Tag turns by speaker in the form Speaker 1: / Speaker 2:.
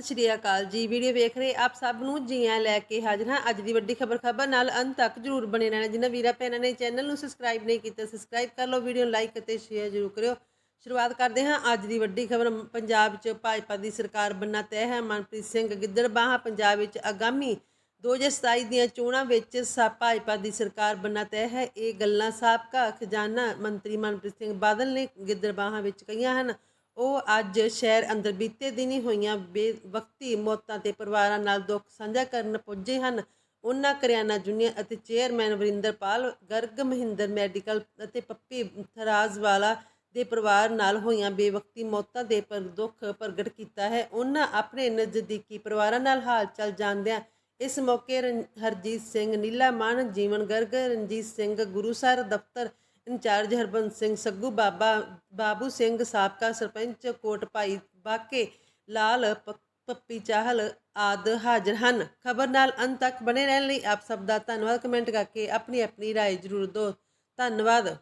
Speaker 1: ਸਤਿ ਸ਼੍ਰੀ ਅਕਾਲ ਜੀ। ਵੀਡੀਓ ਵੇਖ ਰਹੇ ਆਪ ਸਭ ਨੂੰ ਜੀਆਂ ਲੈ ਕੇ ਹਾਜ਼ਰ ਹਾਂ। ਅੱਜ ਦੀ ਵੱਡੀ ਖਬਰ ਖਬਰ ਨਾਲ ਅੰਤ ਤੱਕ ਜਰੂਰ ਬਣੇ ਰਹਿਣਾ। ਜਿਨ੍ਹਾਂ ਵੀਰਾਂ ਭੈਣਾਂ ਨੇ ਚੈਨਲ ਨੂੰ ਸਬਸਕ੍ਰਾਈਬ ਨਹੀਂ ਕੀਤਾ ਸਬਸਕ੍ਰਾਈਬ ਕਰ ਲਓ, ਵੀਡੀਓ ਨੂੰ ਲਾਈਕ ਅਤੇ ਸ਼ੇਅਰ ਜਰੂਰ ਕਰਿਓ। ਸ਼ੁਰੂਆਤ ਕਰਦੇ ਹਾਂ ਅੱਜ ਦੀ ਵੱਡੀ ਖਬਰ। ਪੰਜਾਬ 'ਚ ਭਾਜਪਾ ਦੀ ਸਰਕਾਰ ਬਣਨਾ ਤੈਅ ਹੈ। ਮਨਪ੍ਰੀਤ ਸਿੰਘ ਗਿੱਦੜਬਾਹਾ ਪੰਜਾਬ ਵਿੱਚ ਆਗਾਮੀ 2027 ਦੀਆਂ ਚੋਣਾਂ ਵਿੱਚ ਸਾ ਭਾਜਪਾ ਦੀ ਸਰਕਾਰ ਬਣਨਾ ਤੈਅ ਹੈ। ਇਹ ਗੱਲਾਂ ਸਾਬਕਾ ਖਜ਼ਾਨਾ ਮੰਤਰੀ ਮਨਪ੍ਰੀਤ ਸਿੰਘ ਬਾਦਲ ਨੇ ਗਿੱਦੜਬਾਹਾ ਵਿੱਚ ਕਹੀਆਂ ਹਨ। ਉਹ ਅੱਜ ਸ਼ਹਿਰ ਅੰਦਰ ਬੀਤੇ ਦਿਨੀ ਹੋਈਆਂ ਬੇਵਕਤੀ ਮੌਤਾਂ ਤੇ ਪਰਿਵਾਰਾਂ ਨਾਲ ਦੁੱਖ ਸਾਂਝਾ ਕਰਨ ਪੁੱਜੇ ਹਨ। ਉਹਨਾਂ ਕਰਿਆਨਾ ਜੂਨੀਅਰ ਅਤੇ ਚੇਅਰਮੈਨ ਵਰਿੰਦਰਪਾਲ ਗਰਗ, ਮਹਿੰਦਰ ਮੈਡੀਕਲ ਅਤੇ ਪੱਪੀ ਥਰਾਜ਼ਵਾਲਾ ਦੇ ਪਰਿਵਾਰ ਨਾਲ ਹੋਈਆਂ ਬੇਵਕਤੀ ਮੌਤਾਂ ਦੇ ਪਰ ਦੁੱਖ ਪ੍ਰਗਟ ਕੀਤਾ ਹੈ। ਉਹਨਾਂ ਆਪਣੇ ਨਜ਼ਦੀਕੀ ਪਰਿਵਾਰਾਂ ਨਾਲ ਹਾਲ ਚਾਲ ਜਾਣਦਿਆਂ ਇਸ ਮੌਕੇ ਰਨ- ਹਰਜੀਤ ਸਿੰਘ ਨੀਲਾ ਮਾਨ ਜੀਵਨ ਗਰਗ, ਰਣਜੀਤ ਸਿੰਘ ਗੁਰੂਸਰ ਦਫ਼ਤਰ ਇੰਚਾਰਜ ਹਰਬੰਸ ਸਿੰਘ ਸੱਗੂ ਬਾਬਾ ਬਾਬੂ ਸਿੰਘ ਸਾਬਕਾ ਸਰਪੰਚ ਕੋਟ ਭਾਈ ਬਾਕੇ ਲਾਲ ਪ- ਪੱਪੀ ਚਾਹਲ ਆਦ ਹਾਜ਼ਰ ਹਨ ਖਬਰ ਨਾਲ ਅੰਤ ਤੱਕ ਬਣੇ ਰਹਿਣ ਲਈ ਆਪ ਸਭ ਦਾ ਧੰਨਵਾਦ ਕਮੈਂਟ ਕਰਕੇ ਆਪਣੀ ਆਪਣੀ رائے ਜ਼ਰੂਰ ਦਿਓ ਧੰਨਵਾਦ